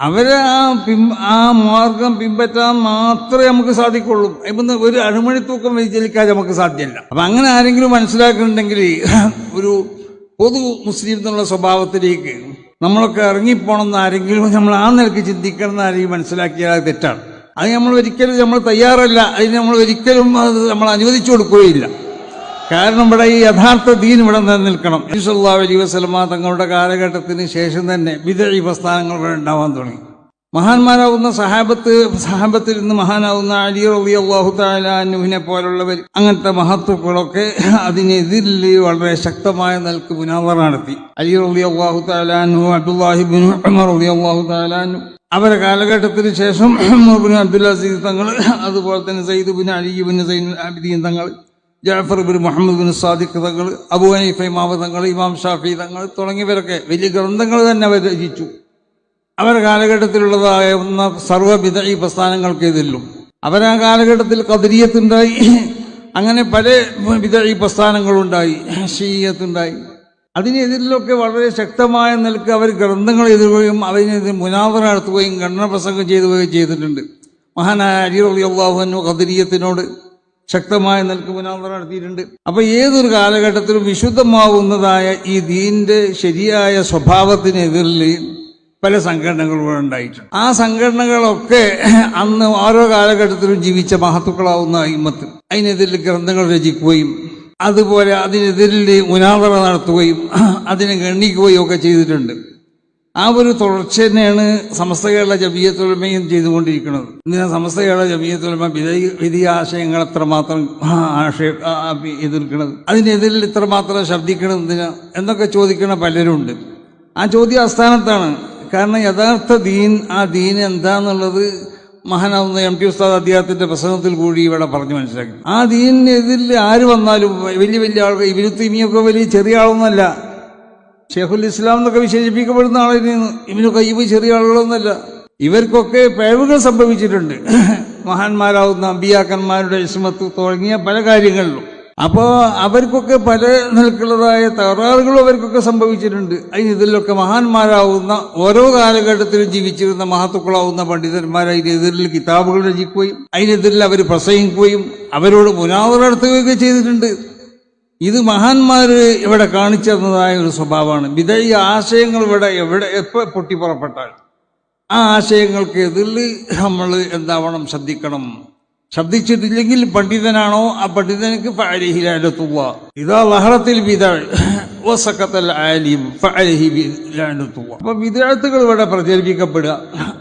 അവരെ ആ പിം ആ മാർഗം പിൻപറ്റാൻ മാത്രമേ നമുക്ക് സാധിക്കുള്ളൂ. ഇപ്പം ഒരു അണുമണിത്തൂക്കം വ്യതിചലിക്കാതെ നമുക്ക് സാധ്യമല്ല. അപ്പം അങ്ങനെ ആരെങ്കിലും മനസ്സിലാക്കുന്നുണ്ടെങ്കിൽ ഒരു പൊതു മുസ്ലിം എന്നുള്ള സ്വഭാവത്തിലേക്ക് നമ്മളൊക്കെ ഇറങ്ങിപ്പോണമെന്ന് ആരെങ്കിലും നമ്മൾ ആ നിലയ്ക്ക് ചിന്തിക്കണം എന്ന് ആരെങ്കിലും മനസ്സിലാക്കിയാൽ തെറ്റാണ്. അത് നമ്മൾ ഒരിക്കലും നമ്മൾ തയ്യാറല്ല. അതിന് നമ്മൾ ഒരിക്കലും അത് നമ്മൾ അനുവദിച്ചു കൊടുക്കുകയില്ല. കാരണം ഇവിടെ ഈ യഥാർത്ഥ ദീൻ ഇവിടെ നിലനിൽക്കണം ഇൻഷല്ലാ അലി വസ്ലമ തങ്ങളുടെ കാലഘട്ടത്തിന് ശേഷം തന്നെ വിദഴി പ്രസ്ഥാനങ്ങൾ ഇവിടെ ഉണ്ടാവാൻ തുടങ്ങി. മഹാന്മാരാവുന്ന സഹാബത്ത് സഹാബത്തിൽ നിന്ന് മഹാനാവുന്ന അലി റബി അള്ളാഹു താലുഹിനെ പോലുള്ളവർ അങ്ങനത്തെ മഹത്വക്കളൊക്കെ അതിനെതിരിൽ വളരെ ശക്തമായ നിലയ്ക്ക് പുനാവർ നടത്തി. അലി റബി അള്ളാഹു താലാനു അബ്ദുല്ലാഹിബിൻ റബി അള്ളാഹു താലാനു അവരെ കാലഘട്ടത്തിന് ശേഷം അബ്ദുൽ അസീസ് തങ്ങൾ അതുപോലെ തന്നെ Sayyid bin Ali bin Zain Abidin Thangal Jafar bin Muhammad bin Sadiq Thangal Abu Hanifa ഇമാമ തങ്ങൾ ഇമാം ഷാഫി തങ്ങൾ തുടങ്ങിയവരൊക്കെ വലിയ ഗ്രന്ഥങ്ങൾ തന്നെ അവർ രചിച്ചു. അവരുടെ കാലഘട്ടത്തിലുള്ളതായ ഒന്ന സർവവിധ ഈ പ്രസ്ഥാനങ്ങൾക്കെതിരിലും അവരാ കാലഘട്ടത്തിൽ കദരിയത്തുണ്ടായി അങ്ങനെ പല വിധ ഈ പ്രസ്ഥാനങ്ങളുണ്ടായി. ഷീയത്തുണ്ടായി. അതിനെതിരിലൊക്കെ വളരെ ശക്തമായ നിലയ്ക്ക് അവർ ഗ്രന്ഥങ്ങൾ എഴുതുകയും അതിനെതിരെ മുനാവറ നടത്തുകയും ഖണ്ഡന പ്രസംഗം ചെയ്തുകയും ചെയ്തിട്ടുണ്ട്. മഹാനായ അലി റബി അള്ളാഹുനു കദരിയത്തിനോട് ശക്തമായ നിലയ്ക്ക് മുനാദറ നടത്തിയിട്ടുണ്ട്. അപ്പൊ ഏതൊരു കാലഘട്ടത്തിലും വിശുദ്ധമാവുന്നതായ ഈ ദീന്റെ ശരിയായ സ്വഭാവത്തിനെതിരിൽ പല സംഘടനകളും ഉണ്ടായിട്ടുണ്ട്. ആ സംഘടനകളൊക്കെ അന്ന് ഓരോ കാലഘട്ടത്തിലും ജീവിച്ച മഹത്തുക്കളാവുന്ന അയിമത്ത് അതിനെതിരിൽ ഗ്രന്ഥങ്ങൾ രചിക്കുകയും അതുപോലെ അതിനെതിരിൽ ഉനാദറ നടത്തുകയും അതിനെ ഗണ്ണിക്കുകയും ഒക്കെ ചെയ്തിട്ടുണ്ട്. ആ ഒരു തുടർച്ച തന്നെയാണ് സമസ്ത കേരള ജമീയത്തുലമയും ചെയ്തുകൊണ്ടിരിക്കുന്നത്. ഇന്ന് സമസ്ത കേരള ജമീയത്തുലമ വിധി ആശയങ്ങൾ എത്രമാത്രം ആശയ എതിർക്കുന്നത് അതിനെതിരിൽ ഇത്രമാത്രം ശബ്ദിക്കണം എന്തിനാ? എന്നൊക്കെ ചോദിക്കണ പലരുണ്ട് ആ ചോദ്യം അസ്ഥാനത്താണ് കാരണം യഥാർത്ഥ ദീൻ ആ ദീൻ എന്താന്നുള്ളത് മഹാനാവുന്ന എം ടി ഉസ്താദ് അദ്ദേഹത്തിന്റെ പ്രസംഗത്തിൽ കൂടി ഇവിടെ പറഞ്ഞു മനസ്സിലാക്കി. ആ ദീനിനെതിരിൽ ആര് വന്നാലും വലിയ വലിയ ആളുകൾ ഇവരുത്തിമിയൊക്കെ വലിയ ചെറിയ ആളൊന്നുമല്ല. ഷെയ്ഖുൽ ഇസ്ലാം എന്നൊക്കെ വിശേഷിപ്പിക്കപ്പെടുന്ന ആളായിരുന്നു ഇവന് കയ്യവ് ചെറിയ ആളുകളൊന്നുമല്ല. ഇവർക്കൊക്കെ പിഴവുകൾ സംഭവിച്ചിട്ടുണ്ട്. മഹാന്മാരാവുന്ന അമ്പിയാക്കന്മാരുടെ ഇസ്മത്ത് തുടങ്ങിയ പല കാര്യങ്ങളിലും. അപ്പോൾ അവർക്കൊക്കെ പല നിലക്കുള്ളതായ തകരാറുകളും അവർക്കൊക്കെ സംഭവിച്ചിട്ടുണ്ട്. അതിന് ഇതിലൊക്കെ മഹാന്മാരാവുന്ന ഓരോ കാലഘട്ടത്തിലും ജീവിച്ചിരുന്ന മഹത്തുക്കളാവുന്ന പണ്ഡിതന്മാർ അതിനെതിരിൽ കിതാബുകൾ രചിക്കുകയും അതിനെതിരിൽ അവർ പ്രസംഗിക്കുകയും അവരോട് മുനാവറ നടത്തുകയൊക്കെ ചെയ്തിട്ടുണ്ട്. ഇത് മഹാന്മാർ ഇവിടെ കാണിച്ചു തന്നതായ ഒരു സ്വഭാവമാണ്. വിധേയ ആശയങ്ങൾ ഇവിടെ എവിടെ എപ്പോൾ പൊട്ടിപ്പുറപ്പെട്ടാൽ ആ ആശയങ്ങൾക്ക് എതിൽ നമ്മൾ എന്താവണം ശ്രദ്ധിക്കണം. ശബ്ദിച്ചിട്ടില്ലെങ്കിൽ പണ്ഡിതനാണോ? ആ പണ്ഡിതനക്ക് ഫഅലിഹിലാനത്തുള്ള ഇതാ ലഹറത്തിൽ വിതാൾ വസക്കത്തൽ ആലിം ഫഅലിഹിലാനത്തുള്ള അപ്പൊ വിദ്യാർത്ഥികൾ ഇവിടെ പ്രചരിപ്പിക്കപ്പെടുക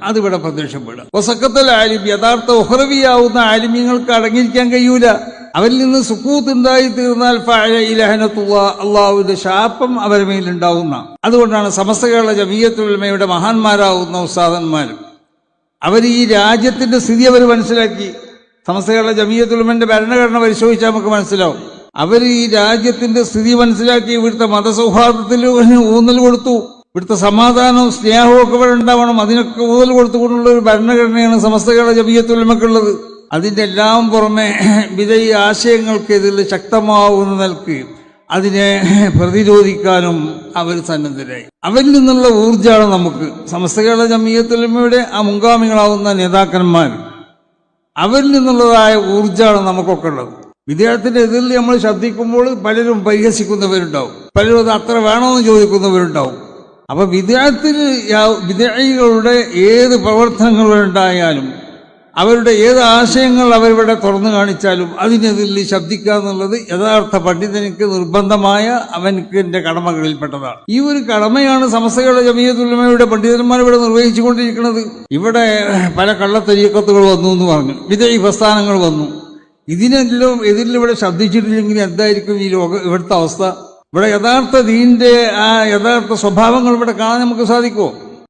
അതിവിടെ പ്രത്യക്ഷപ്പെടുക. ഒസക്കത്തൽ ആലിം യഥാർത്ഥ ഉഹ്റവിയാവുന്ന ആലിമ്യങ്ങൾക്ക് അടങ്ങിയിരിക്കാൻ കഴിയൂല. അവരിൽ നിന്ന് സുക്കൂത്ത് ഉണ്ടായി തീർന്നാൽ ഫഅലിഹിലാനത്തുള്ള അള്ളാഹുവിന്റെ ശാപം അവരുടെ മേലുണ്ടാവുന്ന അതുകൊണ്ടാണ് സമസ്ത കേരള ജമീയത്തുൽമയുടെ മഹാന്മാരാവുന്ന ഉസ്താദന്മാർ അവർ ഈ രാജ്യത്തിന്റെ സ്ഥിതി അവർ മനസ്സിലാക്കി. സമസ്ത കേരള ജമീയത്തുലമന്റെ ഭരണഘടന പരിശോധിച്ചാൽ നമുക്ക് മനസ്സിലാവും. അവർ ഈ രാജ്യത്തിന്റെ സ്ഥിതി മനസ്സിലാക്കി ഇവിടുത്തെ മതസൗഹാർദ്ദത്തിൽ ഊന്നൽ കൊടുത്തു. ഇവിടുത്തെ സമാധാനവും സ്നേഹവും ഒക്കെ ഉണ്ടാവണം. അതിനൊക്കെ ഊന്നൽ കൊടുത്തുകൊണ്ടുള്ള ഒരു ഭരണഘടനയാണ് സമസ്ത കേരള ജമീയത്തുലമക്കുള്ളത് അതിന്റെ എല്ലാം പുറമെ വിജയി ആശയങ്ങൾക്കെതിരെ ശക്തമാവുന്ന നിലയ്ക്ക് അതിനെ പ്രതിരോധിക്കാനും അവർ സന്നദ്ധരായി. അവരിൽ നിന്നുള്ള ഊർജമാണ് നമുക്ക്. സമസ്ത കേരള ഇവിടെ ആ മുൻഗാമികളാവുന്ന നേതാക്കന്മാർ. അവരിൽ നിന്നുള്ളതായ ഊർജമാണ് നമുക്കൊക്കെ ഉള്ളത്. വിദ്യാർത്ഥിയുടെ എതിരിൽ നമ്മൾ ശബ്ദിക്കുമ്പോൾ പലരും പരിഹസിക്കുന്നവരുണ്ടാവും. പലരും അത് അത്ര വേണമെന്ന് ചോദിക്കുന്നവരുണ്ടാവും. അപ്പൊ വിദ്യാർത്ഥി വിദ്യാർത്ഥികളുടെ ഏത് പ്രവർത്തനങ്ങളുണ്ടായാലും അവരുടെ ഏത് ആശയങ്ങൾ അവരിവിടെ തുറന്നു കാണിച്ചാലും അതിനെതിരിൽ ശബ്ദിക്കുക എന്നുള്ളത് യഥാർത്ഥ പണ്ഡിതനിക്ക് നിർബന്ധമായ അവനക്ക് കടമകളിൽപ്പെട്ടതാണ്. ഈ ഒരു കടമയാണ് സമസ്തകളുടെ ജമീയത്തുലമയുടെ പണ്ഡിതന്മാർ ഇവിടെ നിർവഹിച്ചുകൊണ്ടിരിക്കുന്നത്. ഇവിടെ പല കള്ളത്തരീക്കത്തുകൾ വന്നു എന്ന് പറഞ്ഞു. വിധേയ പ്രസ്ഥാനങ്ങൾ വന്നു. ഇതിനെല്ലാം എതിരിൽ ഇവിടെ ശബ്ദിച്ചിട്ടില്ലെങ്കിൽ എന്തായിരിക്കും ഈ ലോക ഇവിടുത്തെ അവസ്ഥ? ഇവിടെ യഥാർത്ഥ ദീന്റെ ആ യഥാർത്ഥ സ്വഭാവങ്ങൾ ഇവിടെ കാണാൻ നമുക്ക് സാധിക്കുമോ?